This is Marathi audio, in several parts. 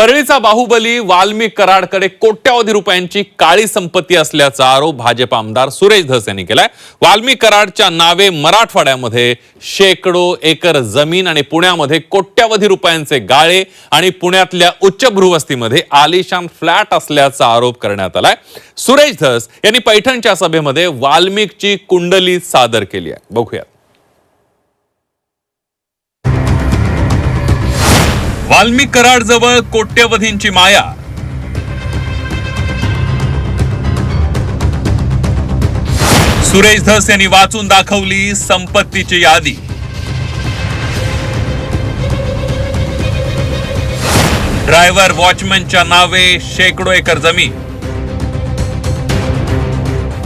परळीचा बाहुबली वाल्मिक कराडकडे कोट्यावधी रुपयांची काळी संपत्ती असल्याचा आरोप भाजप आमदार सुरेश धस यांनी केलाय. वाल्मिक कराडच्या नावे मराठवाड्यामध्ये शेकडो एकर जमीन आणि पुण्यामध्ये कोट्यावधी रुपयांचे गाळे आणि पुण्यातल्या उच्च भ्रुवस्तीमध्ये आलिशान फ्लॅट असल्याचा आरोप करण्यात आलाय. सुरेश धस यांनी पैठणच्या सभेमध्ये वाल्मिकची कुंडली सादर केली आहे. बघूयात. वाल्मिक कराड जवळ कोट्यवधींची माया. सुरेश धस यांनी वाचून दाखवली संपत्तीची यादी. ड्रायव्हर वॉचमॅनच्या नावे शेकडो एकर जमीन.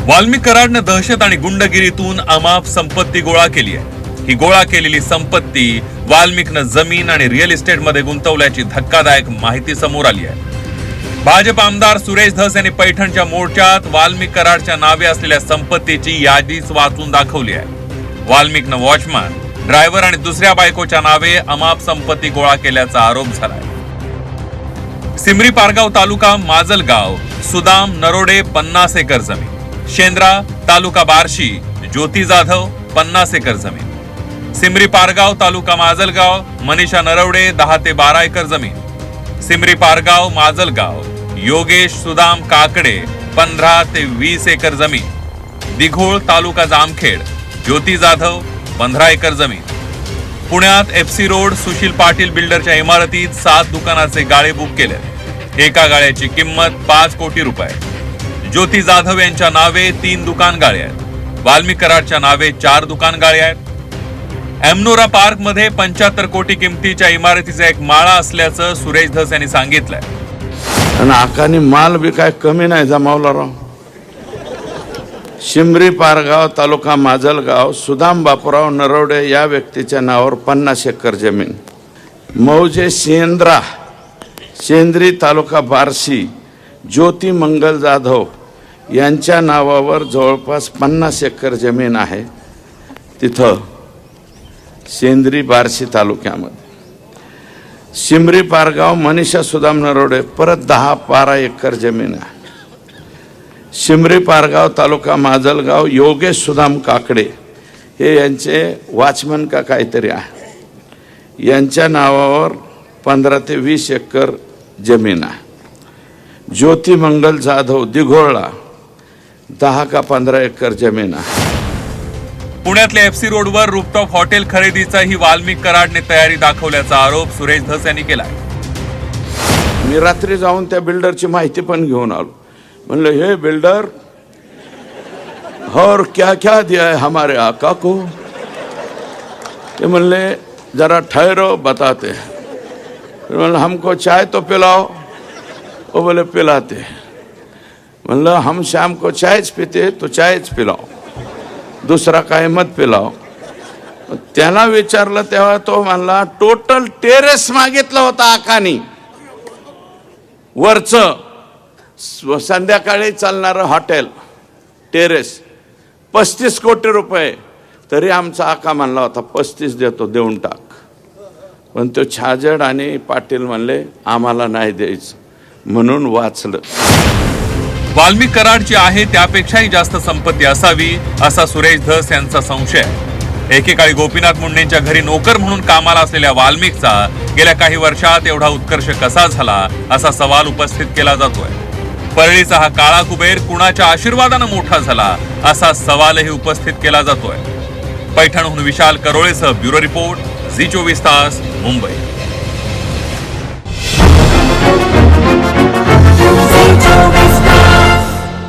वाल्मिक कराडनं दहशत आणि गुंडगिरीतून अमाप संपत्ती गोळा केली आहे. ही गोळा केलेली संपत्ती वाल्मिकनं जमीन आणि रिअल इस्टेटमध्ये गुंतवल्याची धक्कादायक माहिती समोर आली आहे. भाजप आमदार सुरेश धस यांनी पैठणच्या मोर्चात वाल्मिक कराडच्या नावे असलेल्या संपत्तीची यादीच वाचून दाखवली आहे. वाल्मिकनं वॉचमॅन ड्रायव्हर आणि दुसऱ्या बायकोच्या नावे अमाप संपत्ती गोळा केल्याचा आरोप झालाय. सिमरी पारगाव तालुका माजलगाव सुदाम नरोडे पन्नास एकर जमीन. शेंद्रा तालुका बार्शी ज्योती जाधव पन्नास एकर जमीन. सिमरी पारगाव तालुका माजलगाव मनीषा नरवडे दहा ते बारा एकर जमीन. सिमरी पारगाव माजलगाव योगेश सुदाम काकडे पंधरा ते वीस एकर जमीन. दिघोळ तालुका जामखेड ज्योती जाधव पंधरा एकर जमीन. पुण्यात F C road Sushil Patil बिल्डरच्या इमारतीत सात दुकानाचे गाळे बुक केले. एका गाळ्याची किंमत पाच कोटी रुपये. ज्योती जाधव यांच्या नावे तीन दुकान गाळे आहेत. वाल्मी कराडच्या नावे चार दुकान गाळे आहेत. एमनोरा पार्कमध्ये पंच्याहत्तर कोटी किमतीच्या इमारतीचा एक माळा असल्याचं सुरेश धस यांनी सांगितलंय. आणि आकानी माल बी काय कमी नाही जमावला राव शिमरी पारगाव तालुका माजलगाव सुदाम बापूराव नरवडे या व्यक्तीच्या नावावर पन्नास एकर जमीन. मौजे शेंद्रा शेंद्री तालुका बार्शी ज्योती मंगल जाधव यांच्या नावावर जवळपास पन्नास एकर जमीन आहे. तिथं सेंद्री बार्शी तालुक्यामध्ये. शिमरी पारगाव मनीषा सुदाम नरोडे परत दहा बारा एकर जमीन आहे. शिमरी पारगाव तालुका माजलगाव योगेश सुदाम काकडे हे यांचे वॉचमन का काहीतरी आहे. यांच्या नावावर पंधरा ते वीस एकर जमीन आहे. ज्योतिमंगल जाधव दिघोळला दहा का पंधरा एकर जमीन आहे. पुण्यातल्या एफ सी रोडवर रूपटॉप हॉटेल खरेदीचा ही वाल्मिक कराडने तयारी दाखवल्याचा आरोप सुरेश धस यांनी केला मी रात्री जाऊन त्या बिल्डरची माहिती पण घेऊन आलो. म्हणलं हे बिल्डर और क्या क्या दिया है हमारे आका को? ते म्हणले जरा ठहरो बताते म्हणलं हमको चाय तो पिलाओ. वो बोले पिलाते म्हणलं हम शाम को चायच पिते तो चायच पिलाओ. दुसरा काय मत पिलाव? त्याला विचारलं तेव्हा तो म्हणला टोटल टेरेस मागितलं होता आकानी. वरचं संध्याकाळी चालणारं हॉटेल टेरेस पस्तीस कोटी रुपये. तरी आमचा आका म्हणला होता पस्तीस देतो देऊन टाक. पण तो छाजड आणि पाटील म्हणले आम्हाला नाही द्यायचं. म्हणून वाचलं. वाल्मिक कराडची आहे त्यापेक्षाही जास्त संपत्ती असावी असा सुरेश धस यांचा संशय. एकेकाळी गोपीनाथ मुंडेंच्या घरी नोकर म्हणून कामाला असलेल्या वाल्मिकचा गेल्या काही वर्षात एवढा उत्कर्ष कसा झाला असा सवाल उपस्थित केला जातोय. परळीचा हा काळा कुबेर कुणाच्या आशीर्वादानं मोठा झाला असा सवालही उपस्थित केला जातोय. पैठणहून विशाल करोळेसह ब्युरो रिपोर्ट झी चोवीस तास मुंबई.